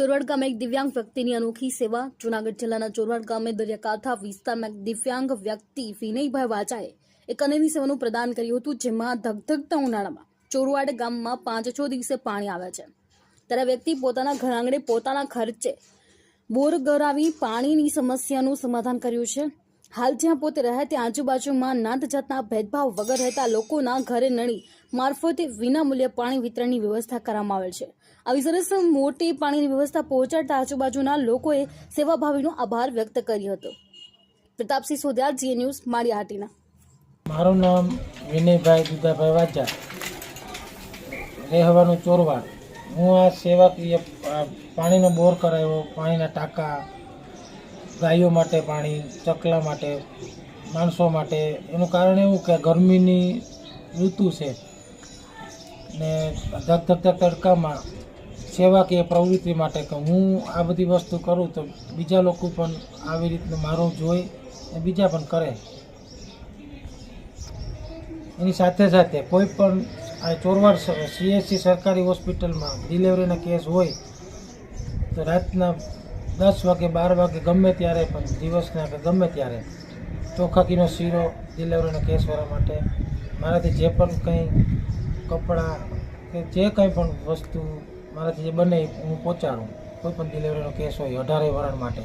ચોરવાડ ગામે એક દિવ્યાંગ વ્યક્તિની અનોખી સેવા. જૂનાગઢ જિલ્લાના ચોરવાડ ગામે દરિયાકાંઠા વિસ્તારમાં એક દિવ્યાંગ વ્યક્તિ વિનયભાઈ વાચાએ એક અનેરી સેવાનું પ્રદાન કર્યું હતું, જેમાં ધગધગતા ઉનાળામાં ચોરવાડ ગામમાં પાંચ છ દિવસે પાણી આવે છે. ત્યારે વ્યક્તિ પોતાના ઘર આંગણે પોતાના ખર્ચે બોર ગરાવી પાણીની સમસ્યાનું સમાધાન કર્યું છે. હાલ જ્યાં પોતે રહે ત્યાં આજુબાજુમાં નાત જાતના ભેદભાવ વગર રહેતા લોકોના ઘરે નળી મારફતે વિનામૂલ્યે પાણી વિતરણની વ્યવસ્થા કરવામાં આવેલ છે. આવી સરસ મોટી પાણીની વ્યવસ્થા પહોંચાડતા આજુબાજુના લોકોએ સેવાભાવીનો આભાર વ્યક્ત કર્યો હતો. પ્રતાપસિંહ સોધ્યા જીએ ન્યૂઝ, માળિયાહાટીના. મારું નામ વિનયભાઈ દુધાભાઈ વાજા. રહેવાનું ચોરવાડ. હું આ સેવાકીય પાણીનો બોર કરાવ્યો, પાણીના ટાંકા ગાયો માટે પાણી, ચકલા માટે, માણસો માટે, એનું કારણ એવું કે ગરમીની ઋતુ છે. ને ધગધગતા તડકામાં સેવાકીય પ્રવૃત્તિ માટે કે હું આ બધી વસ્તુ કરું તો બીજા લોકો પણ આવી રીતનું મારું જોઈ ને બીજા પણ કરે. એની સાથે સાથે કોઈ પણ આ ચોરવાડ સીએસસી સરકારી હોસ્પિટલમાં ડિલિવરીના કેસ હોય તો રાતના દસ વાગે, બાર વાગે ગમે ત્યારે, પણ દિવસના કે ગમે ત્યારે ચોખાકીનો શીરો ડિલિવરીના કેસવાળા માટે. મારાથી જે પણ કંઈ કપડાં કે જે કંઈ પણ વસ્તુ મારાથી જે બને હું પહોંચાડું. કોઈ પણ ડિલેવરીનો કેસ હોય, અઢારે વરણ માટે.